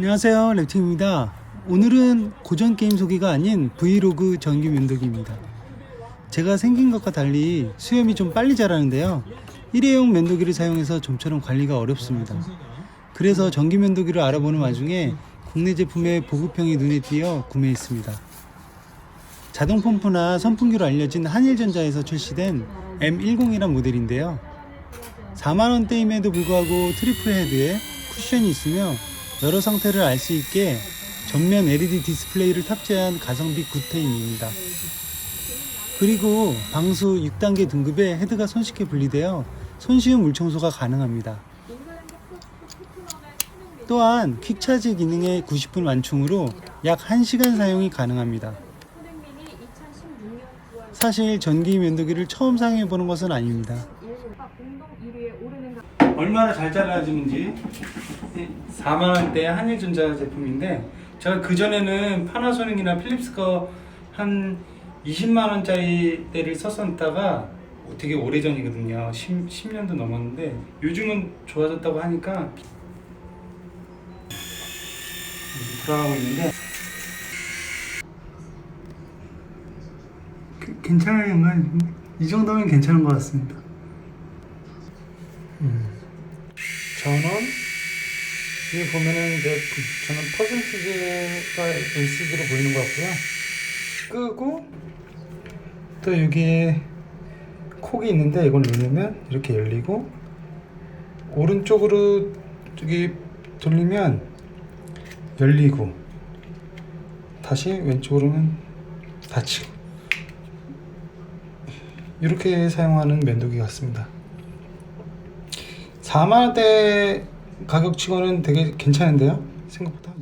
안녕하세요 랩팀입니다. 오늘은 고전 게임 소개가 아닌 브이로그 전기 면도기입니다. 제가 생긴 것과 달리 수염이 좀 빨리 자라는데요. 일회용 면도기를 사용해서 좀처럼 관리가 어렵습니다. 그래서 전기 면도기를 알아보는 와중에 국내 제품의 보급형이 눈에 띄어 구매했습니다. 자동 펌프나 선풍기로 알려진 한일전자에서 출시된 M10이란 모델인데요. 4만원대임에도 불구하고 트리플 헤드에 쿠션이 있으며 여러 상태를 알 수 있게 전면 LED 디스플레이를 탑재한 가성비 구테임입니다. 그리고 방수 6단계 등급에 헤드가 손쉽게 분리되어 손쉬운 물청소가 가능합니다. 또한 퀵차지 기능의 90분 완충으로 약 1시간 사용이 가능합니다. 사실 전기 면도기를 처음 사용해 보는 것은 아닙니다. 공동 1위에 오르는 얼마나 잘 잘라지는지. 4만원대 한일전자 제품인데 제가 그전에는 파나소닉이나 필립스 거한 20만원짜리 대를 썼었다가 되게 오래전이거든요. 10, 10 년도 넘었는데 요즘은 좋아졌다고 하니까 돌아가고 있는데. 그- 괜찮은 건이 정도면 괜찮은 것 같습니다. 전 원 여기 보면은 이제 저는 퍼센티지가 LCD로 보이는 것 같고요. 끄고 또 여기에 콕이 있는데 이걸 누르면 이렇게 열리고 오른쪽으로 저기 돌리면 열리고 다시 왼쪽으로는 닫히고 이렇게 사용하는 면도기 같습니다. 4만원대 가격치고는 되게 괜찮은데요? 생각보다